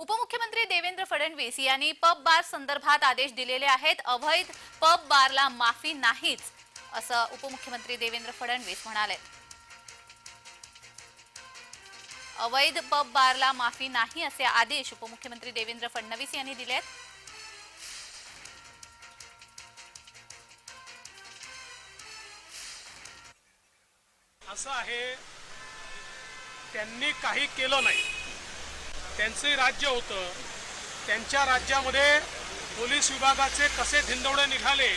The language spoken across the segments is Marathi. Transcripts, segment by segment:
उपमुख्यमंत्री देवेंद्र फडणवीस यांनी पब बार संदर्भात आदेश दिलेले आहेत. अवैध पब बारला माफी नाहीच असं उपमुख्यमंत्री देवेंद्र फडणवीस म्हणाले. अवैध पब बारला माफी नाही असे आदेश उपमुख्यमंत्री देवेंद्र फडणवीस यांनी दिले आहेत. असं आहे त्यांनी काही केलं नाही. त्यांचंही राज्य होतं. त्यांच्या राज्यामध्ये पोलीस विभागाचे कसे धिंदवडे निघाले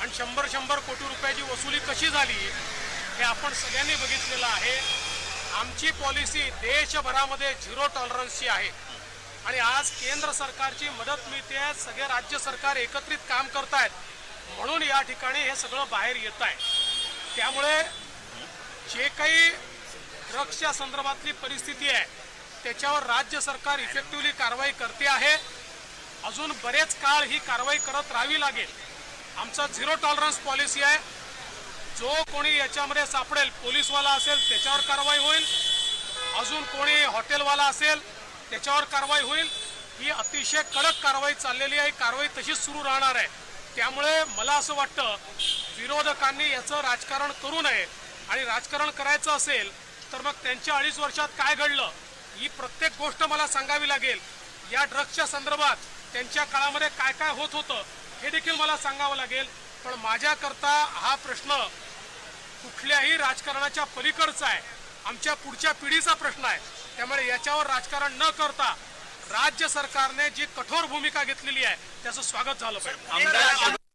आणि शंभर शंभर कोटी रुपयाची वसुली कशी झाली हे आपण सगळ्यांनी बघितलेलं आहे. आमची पॉलिसी देशभरामध्ये झिरो टॉलरन्सची आहे. आणि आज केंद्र सरकारची मदत मिळते सगळे राज्य सरकार एकत्रित काम करतायत. म्हणून या ठिकाणी हे सगळं बाहेर येत आहे. त्यामुळे जे काही ड्रग्सच्या संदर्भातली परिस्थिती आहे त्याच्यावर राज्य सरकार इफेक्टिव्हली कारवाई करते आहे. अजून बरेच काळ ही कारवाई करत राहावी लागेल. आमचा झिरो टॉलरन्स पॉलिसी आहे. जो कोणी याच्यामध्ये सापडेल पोलीसवाला असेल त्याच्यावर कारवाई होईल. अजून कोणी हॉटेलवाला असेल त्याच्यावर कारवाई होईल. ही अतिशय कडक कारवाई चाललेली आहे. कारवाई तशीच सुरू राहणार आहे. त्यामुळे मला असं वाटतं विरोधकांनी याचं राजकारण करू नये. आणि राजकारण करायचं असेल तर मग त्यांच्या अडीच वर्षात काय घडलं? ही प्रत्येक गोष्ट मला सांगावी लागेल. या ड्रग्सच्या संदर्भात त्यांच्या काळामध्ये काय काय होत होतं हे देखील मला सांगावं लागेल. पण माझ्याकरता हा प्रश्न कुठल्याही राजकारणाच्या पलीकडचा आहे. आमच्या पुढच्या पिढीचा प्रश्न आहे. त्यामुळे याच्यावर राजकारण न करता राज्य सरकारने जी कठोर भूमिका घेतलेली आहे त्याचं स्वागत झालं पाहिजे.